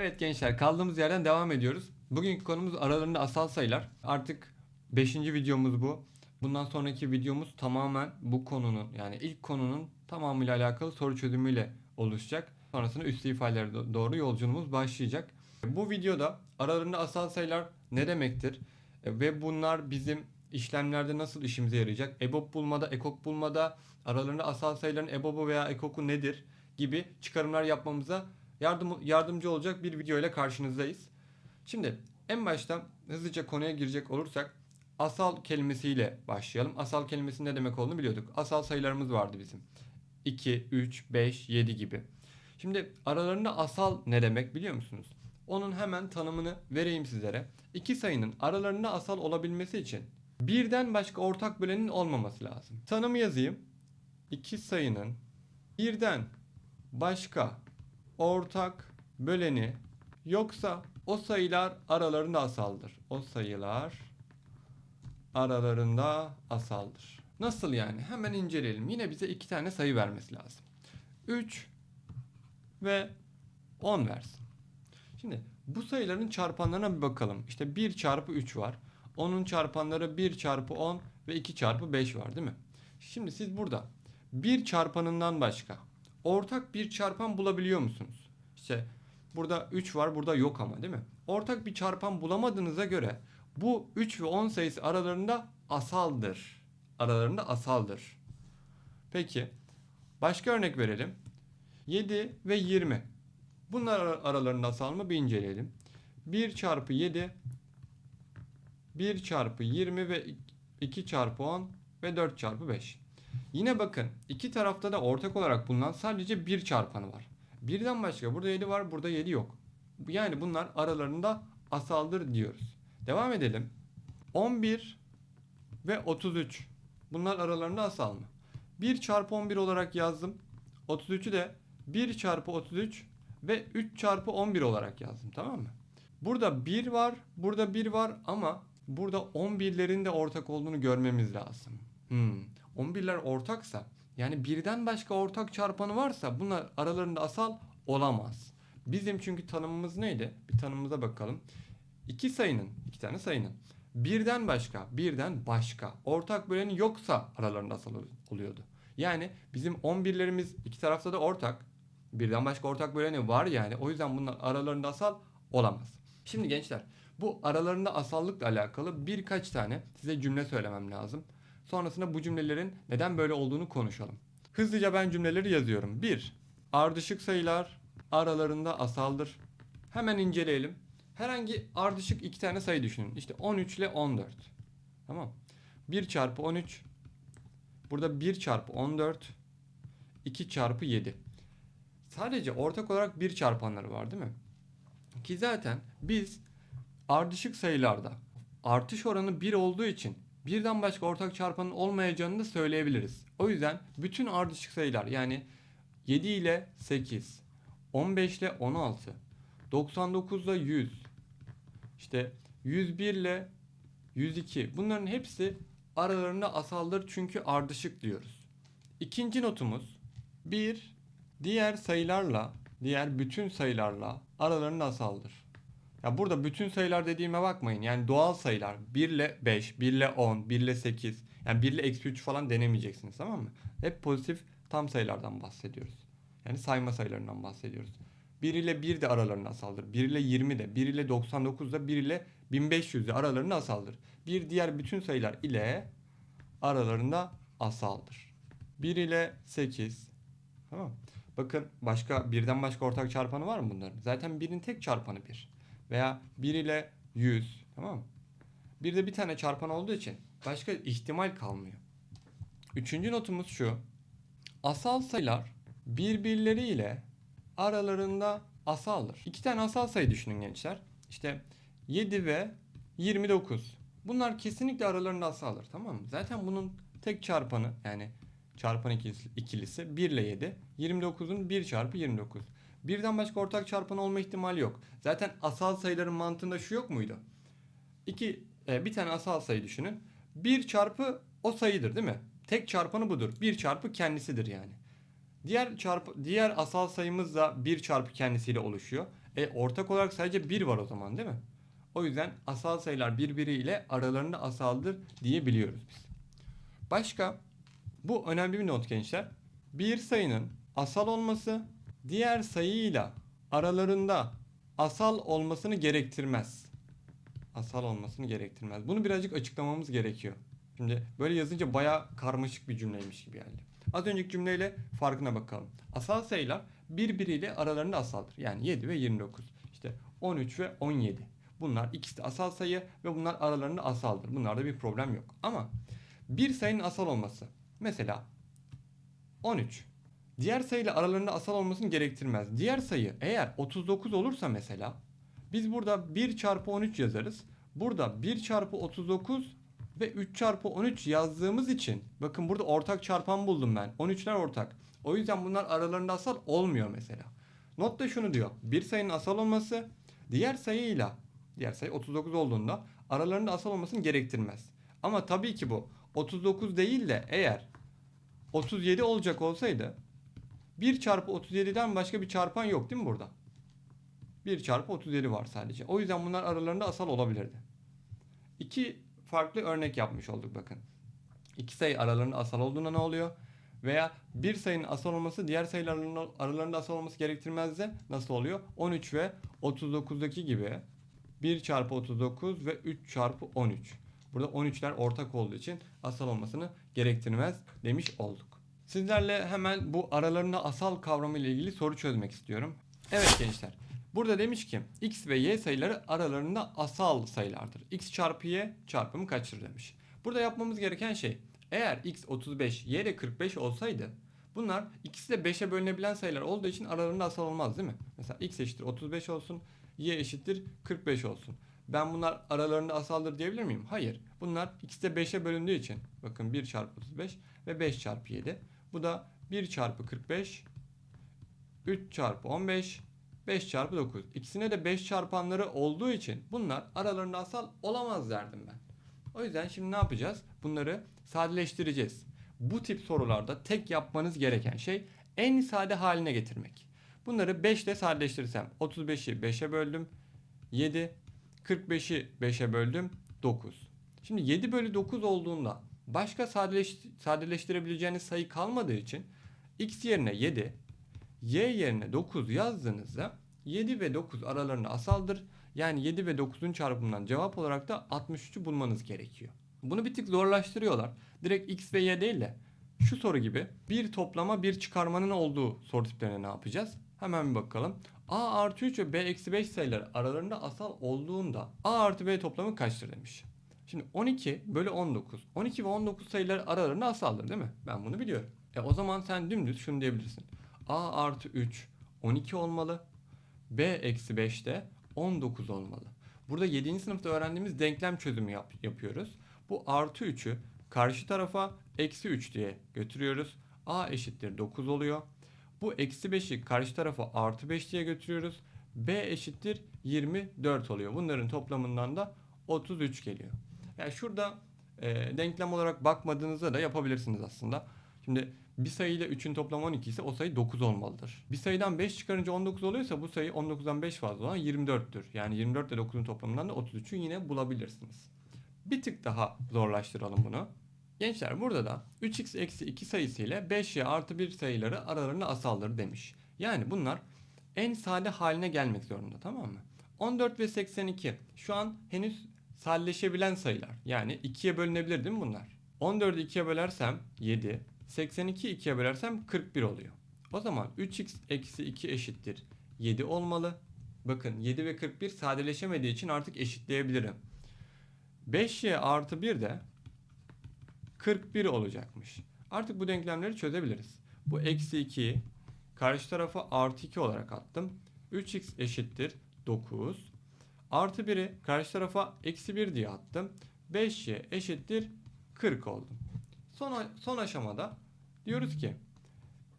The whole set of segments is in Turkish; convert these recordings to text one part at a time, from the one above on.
Evet gençler kaldığımız yerden devam ediyoruz. Bugünkü konumuz aralarında asal sayılar. Artık 5. videomuz bu. Bundan sonraki videomuz tamamen bu konunun yani ilk konunun tamamıyla alakalı soru çözümüyle oluşacak. Sonrasında üstü ifadelere do- doğru yolculuğumuz başlayacak. Bu videoda aralarında asal sayılar ne demektir E, ve bunlar bizim işlemlerde nasıl işimize yarayacak? EBOB bulmada, EKOK bulmada aralarında asal sayıların EBOB'u veya EKOK'u nedir gibi çıkarımlar yapmamıza yardım, yardımcı olacak bir video ile karşınızdayız. Şimdi en başta hızlıca konuya girecek olursak asal kelimesiyle başlayalım. Asal kelimesinin ne demek olduğunu biliyorduk. Asal sayılarımız vardı bizim. 2, 3, 5, 7 gibi. Şimdi aralarında asal ne demek biliyor musunuz? Onun hemen tanımını vereyim sizlere. İki sayının aralarında asal olabilmesi için birden başka ortak bölenin olmaması lazım. Tanımı yazayım. İki sayının birden başka ortak böleni yoksa o sayılar aralarında asaldır. O sayılar aralarında asaldır. Nasıl yani? Hemen inceleyelim. Yine bize iki tane sayı vermesi lazım. 3 ve 10 versin. Şimdi bu sayıların çarpanlarına bir bakalım. İşte 1 çarpı 3 var. Onun çarpanları 1 çarpı 10 ve 2 çarpı 5 var değil mi? Şimdi siz burada bir çarpanından başka ortak bir çarpan bulabiliyor musunuz? İşte burada 3 var burada yok ama değil mi? Ortak bir çarpan bulamadığınıza göre bu 3 ve 10 sayısı aralarında asaldır. Aralarında asaldır. Peki başka örnek verelim. 7 ve 20. Bunlar ara- aralarında asal mı bir inceleyelim. 1 çarpı 7 1 çarpı 20 ve 2 çarpı 10 ve 4 çarpı 5. Yine bakın iki tarafta da ortak olarak bulunan sadece bir çarpanı var. Birden başka burada 7 var burada 7 yok. Yani bunlar aralarında asaldır diyoruz. Devam edelim. 11 ve 33. Bunlar aralarında asal mı? 1 çarpı 11 olarak yazdım. 33'ü de 1 çarpı 33 ve 3 çarpı 11 olarak yazdım tamam mı? Burada 1 var, burada 1 var ama burada 11'lerin de ortak olduğunu görmemiz lazım. Hmm. 11'ler ortaksa yani birden başka ortak çarpanı varsa bunlar aralarında asal olamaz. Bizim çünkü tanımımız neydi? Bir tanımımıza bakalım. İki sayının, iki tane sayının birden başka, birden başka ortak böleni yoksa aralarında asal ol- oluyordu. Yani bizim 11'lerimiz iki tarafta da ortak. Birden başka ortak böleni var yani. O yüzden bunlar aralarında asal olamaz. Şimdi gençler bu aralarında asallıkla alakalı birkaç tane size cümle söylemem lazım. Sonrasında bu cümlelerin neden böyle olduğunu konuşalım. Hızlıca ben cümleleri yazıyorum. 1. Ardışık sayılar aralarında asaldır. Hemen inceleyelim. Herhangi ardışık iki tane sayı düşünün. İşte 13 ile 14. Tamam. 1 çarpı 13. Burada 1 çarpı 14. 2 çarpı 7. Sadece ortak olarak 1 çarpanları var değil mi? Ki zaten biz ardışık sayılarda artış oranı 1 olduğu için birden başka ortak çarpanın olmayacağını da söyleyebiliriz. O yüzden bütün ardışık sayılar yani 7 ile 8, 15 ile 16, 99 ile 100, işte 101 ile 102 bunların hepsi aralarında asaldır çünkü ardışık diyoruz. İkinci notumuz 1 diğer sayılarla diğer bütün sayılarla aralarında asaldır. Ya burada bütün sayılar dediğime bakmayın. Yani doğal sayılar 1 ile 5, 1 ile 10, 1 ile 8, yani 1 ile eksi 3 falan denemeyeceksiniz tamam mı? Hep pozitif tam sayılardan bahsediyoruz. Yani sayma sayılarından bahsediyoruz. 1 ile 1 de aralarında asaldır. 1 ile 20 de, 1 ile 99 da, 1 ile 1500 de aralarında asaldır. Bir diğer bütün sayılar ile aralarında asaldır. 1 ile 8. Tamam. Bakın başka birden başka ortak çarpanı var mı bunların? Zaten birin tek çarpanı 1. Veya 1 ile 100. Tamam mı? Bir de bir tane çarpan olduğu için başka ihtimal kalmıyor. Üçüncü notumuz şu. Asal sayılar birbirleriyle aralarında asaldır. İki tane asal sayı düşünün gençler. İşte 7 ve 29. Bunlar kesinlikle aralarında asaldır tamam mı? Zaten bunun tek çarpanı yani çarpan ikilisi, ikilisi 1 ile 7. 29'un 1 çarpı 29. Birden başka ortak çarpan olma ihtimali yok. Zaten asal sayıların mantığında şu yok muydu? İki, e, bir tane asal sayı düşünün. 1 çarpı o sayıdır değil mi? Tek çarpanı budur. 1 çarpı kendisidir yani. Diğer çarpı diğer asal sayımız da 1 çarpı kendisiyle oluşuyor. E ortak olarak sadece 1 var o zaman değil mi? O yüzden asal sayılar birbiriyle aralarında asaldır diyebiliyoruz biz. Başka bu önemli bir not gençler. Bir sayının asal olması diğer sayıyla aralarında asal olmasını gerektirmez. Asal olmasını gerektirmez. Bunu birazcık açıklamamız gerekiyor. Şimdi böyle yazınca baya karmaşık bir cümleymiş gibi geldi. Az önceki cümleyle farkına bakalım. Asal sayılar birbiriyle aralarında asaldır. Yani 7 ve 29. İşte 13 ve 17. Bunlar ikisi de asal sayı ve bunlar aralarında asaldır. Bunlarda bir problem yok. Ama bir sayının asal olması. Mesela 13. Diğer sayıyla aralarında asal olmasını gerektirmez. Diğer sayı eğer 39 olursa mesela biz burada 1 çarpı 13 yazarız. Burada 1 çarpı 39 ve 3 çarpı 13 yazdığımız için bakın burada ortak çarpan buldum ben. 13'ler ortak. O yüzden bunlar aralarında asal olmuyor mesela. Not da şunu diyor. Bir sayının asal olması diğer sayıyla diğer sayı 39 olduğunda aralarında asal olmasını gerektirmez. Ama tabii ki bu 39 değil de eğer 37 olacak olsaydı 1 çarpı 37'den başka bir çarpan yok değil mi burada? 1 çarpı 37 var sadece. O yüzden bunlar aralarında asal olabilirdi. İki farklı örnek yapmış olduk bakın. İki sayı aralarında asal olduğunda ne oluyor? Veya bir sayının asal olması diğer sayılar aralarında- asal olması gerektirmez de nasıl oluyor? 13 ve 39'daki gibi 1 çarpı 39 ve 3 çarpı 13. Burada 13'ler ortak olduğu için asal olmasını gerektirmez demiş olduk. Sizlerle hemen bu aralarında asal kavramı ile ilgili soru çözmek istiyorum. Evet gençler. Burada demiş ki x ve y sayıları aralarında asal sayılardır. x çarpı y çarpımı kaçtır demiş. Burada yapmamız gereken şey eğer x 35 y de 45 olsaydı bunlar ikisi de 5'e bölünebilen sayılar olduğu için aralarında asal olmaz değil mi? Mesela x eşittir 35 olsun y eşittir 45 olsun. Ben bunlar aralarında asaldır diyebilir miyim? Hayır. Bunlar ikisi de 5'e bölündüğü için. Bakın 1 çarpı 35 ve 5 çarpı 7. Bu da 1 çarpı 45 3 çarpı 15 5 çarpı 9. İkisine de 5 çarpanları olduğu için bunlar aralarında asal olamaz derdim ben. O yüzden şimdi ne yapacağız? Bunları sadeleştireceğiz. Bu tip sorularda tek yapmanız gereken şey en sade haline getirmek. Bunları 5 ile sadeleştirirsem 35'i 5'e böldüm 7 45'i 5'e böldüm 9. Şimdi 7 bölü 9 olduğunda başka sadeleş, sadeleştirebileceğiniz sayı kalmadığı için x yerine 7 y yerine 9 yazdığınızda 7 ve 9 aralarında asaldır. Yani 7 ve 9'un çarpımından cevap olarak da 63'ü bulmanız gerekiyor. Bunu bir tık zorlaştırıyorlar. Direkt x ve y değil de şu soru gibi bir toplama bir çıkarmanın olduğu soru tiplerine ne yapacağız? Hemen bir bakalım. a artı 3 ve b eksi 5 sayıları aralarında asal olduğunda a artı b toplamı kaçtır demiş. Şimdi 12 bölü 19. 12 ve 19 sayıları aralarında asaldır değil mi? Ben bunu biliyorum. E o zaman sen dümdüz şunu diyebilirsin. a artı 3 12 olmalı. b eksi 5 de 19 olmalı. Burada 7. sınıfta öğrendiğimiz denklem çözümü yap- yapıyoruz. Bu artı 3'ü karşı tarafa eksi 3 diye götürüyoruz. a eşittir 9 oluyor. Bu eksi 5'i karşı tarafa artı 5 diye götürüyoruz. b eşittir 24 oluyor. Bunların toplamından da 33 geliyor. Yani şurada e, denklem olarak bakmadığınızda da yapabilirsiniz aslında. Şimdi bir sayıyla 3'ün toplamı 12 ise o sayı 9 olmalıdır. Bir sayıdan 5 çıkarınca 19 oluyorsa bu sayı 19'dan 5 fazla olan 24'tür. Yani 24 ile 9'un toplamından da 33'ü yine bulabilirsiniz. Bir tık daha zorlaştıralım bunu. Gençler burada da 3x eksi 2 sayısı ile 5y artı 1 sayıları aralarında asaldır demiş. Yani bunlar en sade haline gelmek zorunda tamam mı? 14 ve 82 şu an henüz sadeleşebilen sayılar. Yani 2'ye bölünebilir değil mi bunlar? 14'ü 2'ye bölersem 7, 82'yi 2'ye bölersem 41 oluyor. O zaman 3x eksi 2 eşittir 7 olmalı. Bakın 7 ve 41 sadeleşemediği için artık eşitleyebilirim. 5y artı 1 de 41 olacakmış. Artık bu denklemleri çözebiliriz. Bu eksi 2'yi karşı tarafa artı 2 olarak attım. 3x eşittir 9. Artı 1'i karşı tarafa eksi 1 diye attım. 5y eşittir 40 oldu. Son, son aşamada diyoruz ki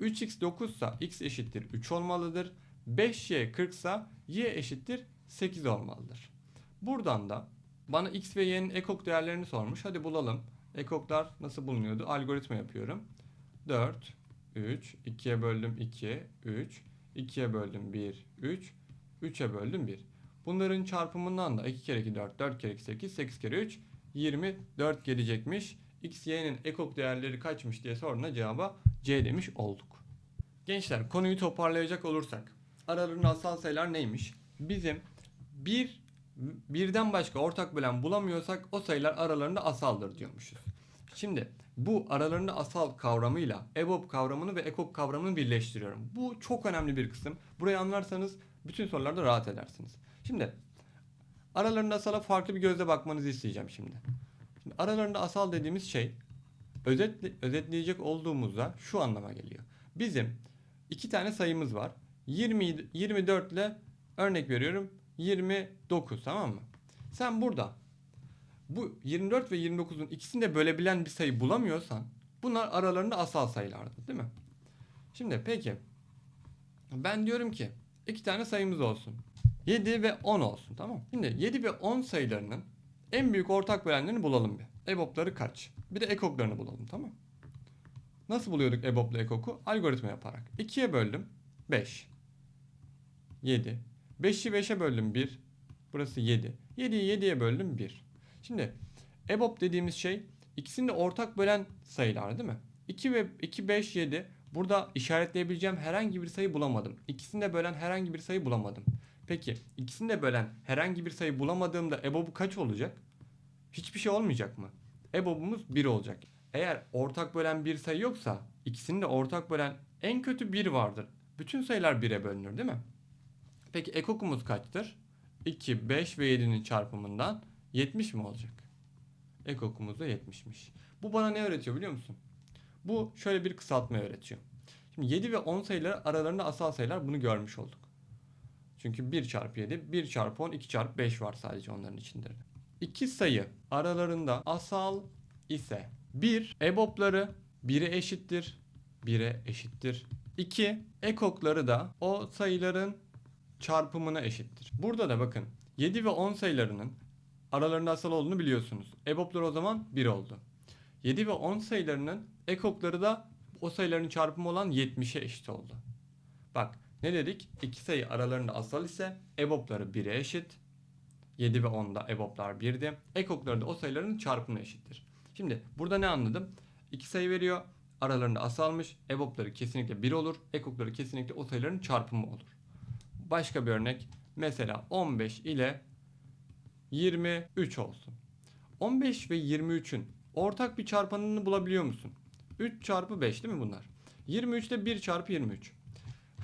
3x 9 ise x eşittir 3 olmalıdır. 5y 40 ise y eşittir 8 olmalıdır. Buradan da bana x ve y'nin ekok değerlerini sormuş. Hadi bulalım. Ekoklar nasıl bulunuyordu? Algoritma yapıyorum. 4, 3, 2'ye böldüm 2, 3, 2'ye böldüm 1, 3, 3'e böldüm 1. Bunların çarpımından da 2 kere 2 4, 4 kere 2 8, 8 kere 3 24 gelecekmiş. X, Y'nin ekok değerleri kaçmış diye sorduğunda cevaba C demiş olduk. Gençler konuyu toparlayacak olursak aralarında asal sayılar neymiş? Bizim bir birden başka ortak bölen bulamıyorsak o sayılar aralarında asaldır diyormuşuz. Şimdi bu aralarında asal kavramıyla EBOB kavramını ve ekok kavramını birleştiriyorum. Bu çok önemli bir kısım. Burayı anlarsanız bütün sorularda rahat edersiniz. Şimdi aralarında asala farklı bir gözle bakmanızı isteyeceğim şimdi. Şimdi aralarında asal dediğimiz şey özetle, özetleyecek olduğumuzda şu anlama geliyor. Bizim iki tane sayımız var. 20 24 ile örnek veriyorum 29 tamam mı? Sen burada bu 24 ve 29'un ikisini de bölebilen bir sayı bulamıyorsan bunlar aralarında asal sayılardır değil mi? Şimdi peki ben diyorum ki iki tane sayımız olsun. 7 ve 10 olsun tamam. Şimdi 7 ve 10 sayılarının en büyük ortak bölenlerini bulalım bir. EBOB'ları kaç? Bir de ekoklarını bulalım tamam. Nasıl buluyorduk EBOB'la ekoku? Algoritma yaparak. 2'ye böldüm 5. 7. 5'i 5'e böldüm 1. Burası 7. 7'yi 7'ye böldüm 1. Şimdi EBOB dediğimiz şey ikisini de ortak bölen sayılar değil mi? 2 ve 2 5 7 burada işaretleyebileceğim herhangi bir sayı bulamadım. İkisini de bölen herhangi bir sayı bulamadım. Peki ikisini de bölen herhangi bir sayı bulamadığımda EBOB'u kaç olacak? Hiçbir şey olmayacak mı? EBOB'umuz 1 olacak. Eğer ortak bölen bir sayı yoksa ikisini de ortak bölen en kötü 1 vardır. Bütün sayılar 1'e bölünür değil mi? Peki ekokumuz kaçtır? 2, 5 ve 7'nin çarpımından 70 mi olacak? Ekokumuz da 70'miş. Bu bana ne öğretiyor biliyor musun? Bu şöyle bir kısaltma öğretiyor. Şimdi 7 ve 10 sayıları aralarında asal sayılar bunu görmüş olduk. Çünkü 1 çarpı 7, 1 çarpı 10, 2 çarpı 5 var sadece onların içinde. İki sayı aralarında asal ise 1 EBOB'ları 1'e eşittir. 1'e eşittir. 2 ekokları da o sayıların çarpımına eşittir. Burada da bakın 7 ve 10 sayılarının aralarında asal olduğunu biliyorsunuz. EBOB'ları o zaman 1 oldu. 7 ve 10 sayılarının ekokları da o sayıların çarpımı olan 70'e eşit oldu. Bak ne dedik? İki sayı aralarında asal ise EBOB'ları 1'e eşit. 7 ve 10'da EBOB'lar 1'di. Ekokları da o sayıların çarpımına eşittir. Şimdi burada ne anladım? İki sayı veriyor. Aralarında asalmış. EBOB'ları kesinlikle 1 olur. Ekokları kesinlikle o sayıların çarpımı olur. Başka bir örnek. Mesela 15 ile 23 olsun. 15 ve 23'ün ortak bir çarpanını bulabiliyor musun? 3 çarpı 5 değil mi bunlar? 23 de 1 çarpı 23.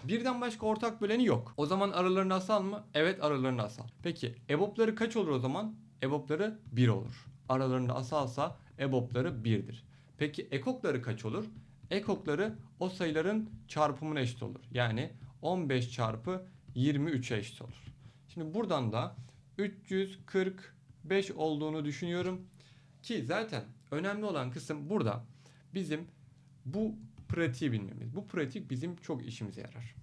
Birden başka ortak böleni yok. O zaman aralarında asal mı? Evet aralarında asal. Peki EBOB'ları kaç olur o zaman? EBOB'ları 1 olur. Aralarında asalsa EBOB'ları 1'dir. Peki ekokları kaç olur? Ekokları o sayıların çarpımına eşit olur. Yani 15 çarpı 23'e eşit olur. Şimdi buradan da 345 olduğunu düşünüyorum. Ki zaten önemli olan kısım burada bizim bu pratiği bilmemiz. Bu pratik bizim çok işimize yarar.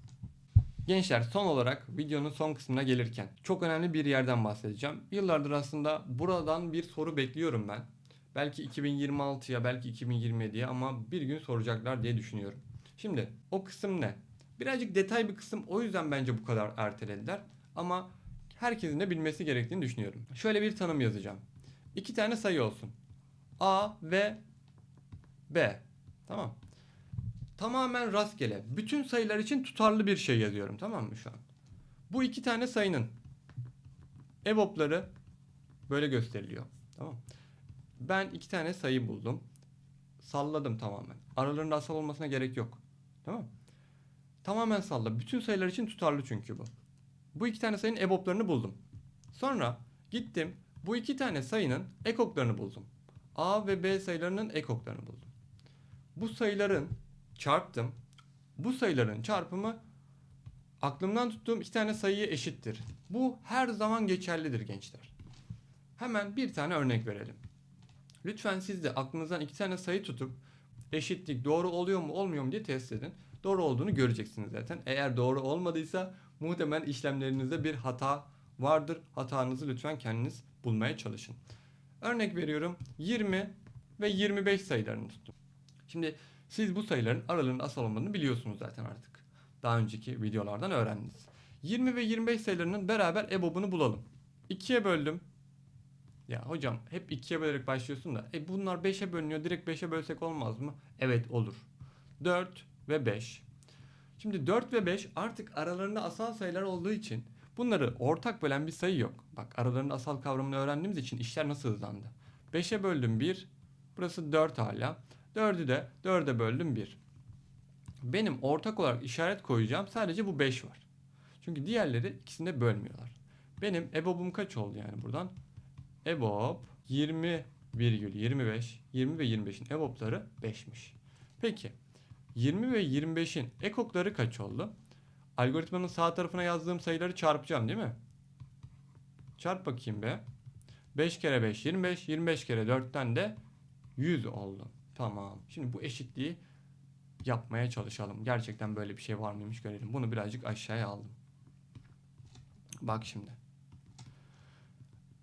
Gençler son olarak videonun son kısmına gelirken çok önemli bir yerden bahsedeceğim. Yıllardır aslında buradan bir soru bekliyorum ben. Belki 2026'ya belki 2027'ye ama bir gün soracaklar diye düşünüyorum. Şimdi o kısım ne? Birazcık detay bir kısım o yüzden bence bu kadar ertelediler. Ama herkesin de bilmesi gerektiğini düşünüyorum. Şöyle bir tanım yazacağım. İki tane sayı olsun. A ve B. Tamam. Tamamen rastgele. Bütün sayılar için tutarlı bir şey yazıyorum. Tamam mı şu an? Bu iki tane sayının EBOB'ları böyle gösteriliyor. Tamam. Ben iki tane sayı buldum. Salladım tamamen. Aralarında asal olmasına gerek yok. Tamam Tamamen salla. Bütün sayılar için tutarlı çünkü bu. Bu iki tane sayının EBOB'larını buldum. Sonra gittim bu iki tane sayının ekoklarını buldum. A ve B sayılarının ekoklarını buldum. Bu sayıların çarptım. Bu sayıların çarpımı aklımdan tuttuğum iki tane sayıya eşittir. Bu her zaman geçerlidir gençler. Hemen bir tane örnek verelim. Lütfen siz de aklınızdan iki tane sayı tutup eşitlik doğru oluyor mu olmuyor mu diye test edin. Doğru olduğunu göreceksiniz zaten. Eğer doğru olmadıysa muhtemelen işlemlerinizde bir hata vardır. Hatanızı lütfen kendiniz bulmaya çalışın. Örnek veriyorum 20 ve 25 sayılarını tuttum. Şimdi siz bu sayıların aralığının asal olmadığını biliyorsunuz zaten artık. Daha önceki videolardan öğrendiniz. 20 ve 25 sayılarının beraber EBOB'unu bulalım. 2'ye böldüm. Ya hocam hep 2'ye bölerek başlıyorsun da. E bunlar 5'e bölünüyor. Direkt 5'e bölsek olmaz mı? Evet olur. 4 ve 5. Şimdi 4 ve 5 artık aralarında asal sayılar olduğu için bunları ortak bölen bir sayı yok. Bak aralarında asal kavramını öğrendiğimiz için işler nasıl hızlandı. 5'e böldüm 1. Burası 4 hala. 4'ü de 4'e böldüm 1. Benim ortak olarak işaret koyacağım sadece bu 5 var. Çünkü diğerleri ikisini de bölmüyorlar. Benim EBOB'um kaç oldu yani buradan? EBOB 20,25 20 ve 25'in EBOB'ları 5'miş. Peki 20 ve 25'in ekokları kaç oldu? Algoritmanın sağ tarafına yazdığım sayıları çarpacağım değil mi? Çarp bakayım be. 5 kere 5 25, 25 kere 4'ten de 100 oldu. Tamam. Şimdi bu eşitliği yapmaya çalışalım. Gerçekten böyle bir şey var mıymış görelim. Bunu birazcık aşağıya aldım. Bak şimdi.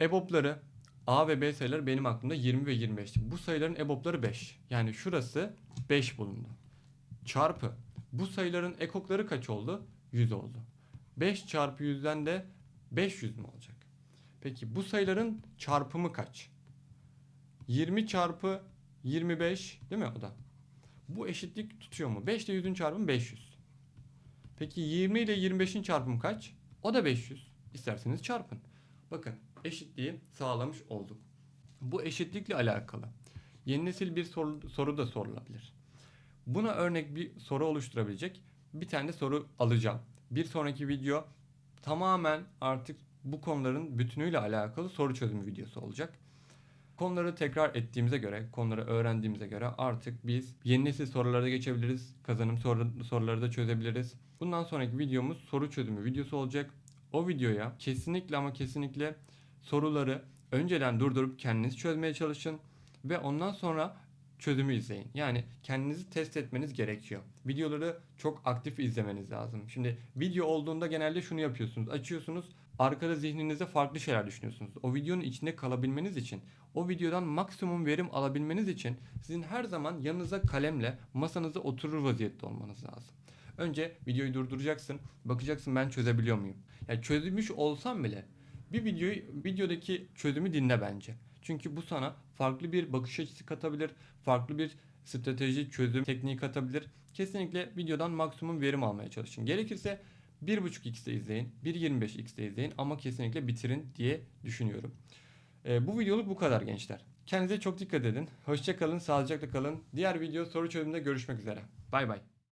EBOB'ları A ve B sayıları benim aklımda 20 ve 25'ti. Bu sayıların EBOB'ları 5. Yani şurası 5 bulundu. Çarpı bu sayıların ekokları kaç oldu? 100 oldu. 5 çarpı 100'den de 500 mü olacak? Peki bu sayıların çarpımı kaç? 20 çarpı 25 değil mi o da? Bu eşitlik tutuyor mu? 5 ile 100'ün çarpımı 500. Peki 20 ile 25'in çarpımı kaç? O da 500. İsterseniz çarpın. Bakın eşitliği sağlamış olduk. Bu eşitlikle alakalı yeni nesil bir soru, soru da sorulabilir. Buna örnek bir soru oluşturabilecek bir tane de soru alacağım. Bir sonraki video tamamen artık bu konuların bütünüyle alakalı soru çözümü videosu olacak. Konuları tekrar ettiğimize göre, konuları öğrendiğimize göre artık biz yeni nesil sorulara geçebiliriz. Kazanım soru, soruları da çözebiliriz. Bundan sonraki videomuz soru çözümü videosu olacak. O videoya kesinlikle ama kesinlikle soruları önceden durdurup kendiniz çözmeye çalışın ve ondan sonra çözümü izleyin. Yani kendinizi test etmeniz gerekiyor. Videoları çok aktif izlemeniz lazım. Şimdi video olduğunda genelde şunu yapıyorsunuz. Açıyorsunuz. Arkada zihninizde farklı şeyler düşünüyorsunuz. O videonun içinde kalabilmeniz için, o videodan maksimum verim alabilmeniz için sizin her zaman yanınıza kalemle masanıza oturur vaziyette olmanız lazım. Önce videoyu durduracaksın. Bakacaksın ben çözebiliyor muyum? Yani çözmüş olsam bile bir videoyu videodaki çözümü dinle bence. Çünkü bu sana farklı bir bakış açısı katabilir, farklı bir strateji çözüm tekniği katabilir. Kesinlikle videodan maksimum verim almaya çalışın. Gerekirse 1.5x'te izleyin, 1.25x'te izleyin ama kesinlikle bitirin diye düşünüyorum. Ee, bu videoluk bu kadar gençler. Kendinize çok dikkat edin. Hoşça kalın, sağlıcakla kalın. Diğer video soru çözümünde görüşmek üzere. Bay bay.